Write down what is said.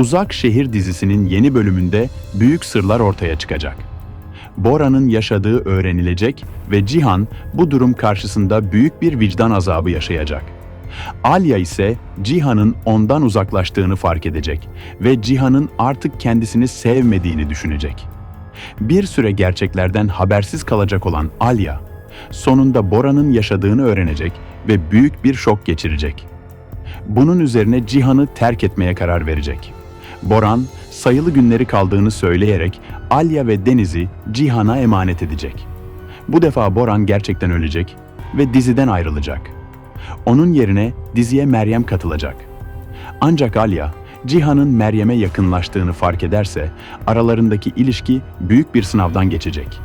Uzak Şehir dizisinin yeni bölümünde büyük sırlar ortaya çıkacak. Bora'nın yaşadığı öğrenilecek ve Cihan bu durum karşısında büyük bir vicdan azabı yaşayacak. Alya ise Cihan'ın ondan uzaklaştığını fark edecek ve Cihan'ın artık kendisini sevmediğini düşünecek. Bir süre gerçeklerden habersiz kalacak olan Alya, sonunda Bora'nın yaşadığını öğrenecek ve büyük bir şok geçirecek. Bunun üzerine Cihan'ı terk etmeye karar verecek. Boran, sayılı günleri kaldığını söyleyerek Alya ve Deniz'i Cihan'a emanet edecek. Bu defa Boran gerçekten ölecek ve diziden ayrılacak. Onun yerine diziye Meryem katılacak. Ancak Alya, Cihan'ın Meryem'e yakınlaştığını fark ederse aralarındaki ilişki büyük bir sınavdan geçecek.